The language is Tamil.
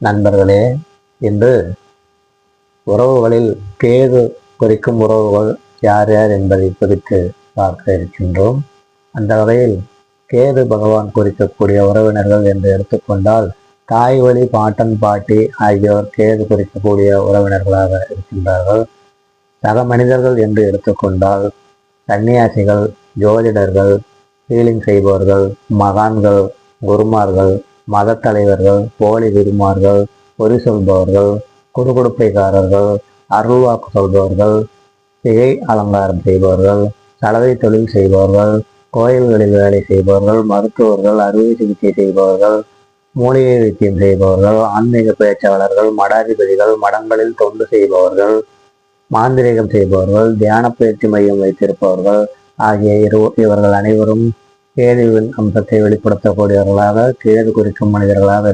நண்பர்களே இன்று உறவுகளில் கேது குறிக்கும் உறவுகள் யார் யார் என்பதை குறித்து பார்க்க இருக்கின்றோம். அந்த வகையில் கேது பகவான் குறிக்கக்கூடிய உறவினர்கள் என்று எடுத்துக்கொண்டால் தாய் வழி பாட்டன் பாட்டி ஆகியோர் கேது குறிக்கக்கூடிய உறவினர்களாக இருக்கின்றார்கள். சக மனிதர்கள் என்று எடுத்துக்கொண்டால் சன்னியாசிகள் ஜோதிடர்கள் ஹீலிங் செய்பவர்கள் மகான்கள் குருமார்கள் மதத் தலைவர்கள் போலி குருமார்கள் பொறி சொல்பவர்கள் குடுகுடுப்பைக்காரர்கள் அருள்வாக்கு சொல்பவர்கள் சிகை அலங்காரம் செய்பவர்கள் சலவை தொழில் செய்பவர்கள் கோயில்களில் வேலை செய்பவர்கள் மருத்துவர்கள் அறுவை சிகிச்சை செய்பவர்கள் மூலிகை வைத்தியம் செய்பவர்கள் ஆன்மீக பேச்சாளர்கள் மடாதிபதிகள் மடங்களில் தொண்டு செய்பவர்கள் மாந்திரிகம் செய்பவர்கள் தியான பயிற்சி மையம் வைத்திருப்பவர்கள் ஆகிய இரு இவர்கள் அனைவரும் கேதுவின் அம்சத்தை வெளிப்படுத்தக்கூடியவர்களாக கேது குறிக்கும் மனிதர்களாக